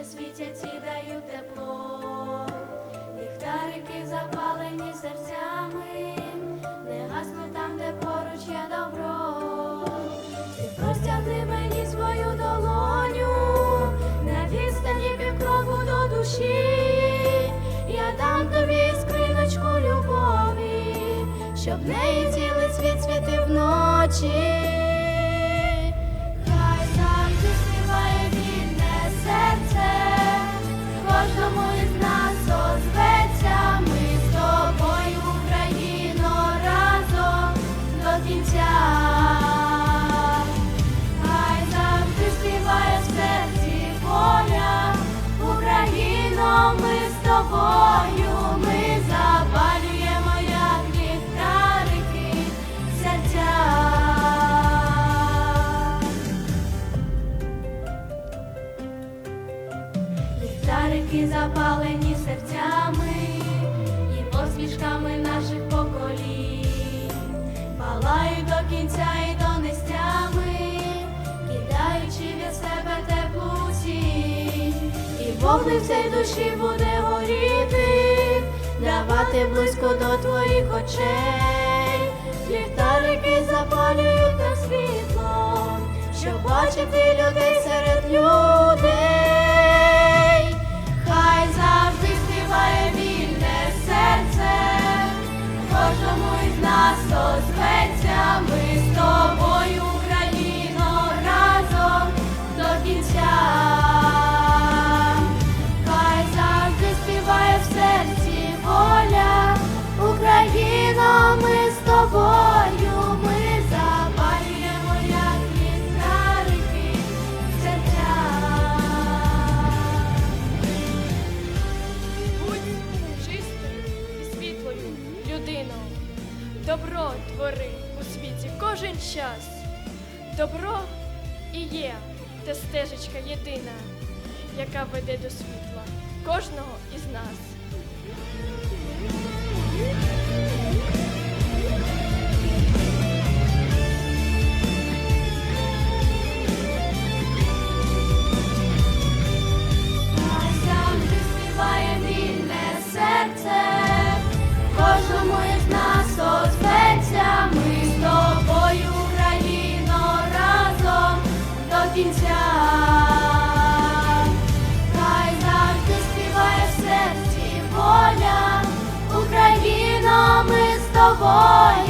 місяці дають тепло, ліхтарики запалені серцями, не гасли там, де поруч є добро. Ти простягни мені свою долоню, на відстані півкроку до душі. Я дам тобі скриночку любові, щоб неї цілий світ світив вночі. Хай завжди співає серці воля, Україно, ми з тобою, ми запалюємо, як ліхтарики серця. Ліхтарики запалені серцями кінця і до кидаючи від себе теплу і вогник в душі буде горіти, давати близько до твоїх очей. Ліхтарики запалюють та світло, щоб бачити людей серед людей. Добро твори у світі кожен час. Добро і є та стежечка єдина, яка веде до світла кожного із нас. the voice.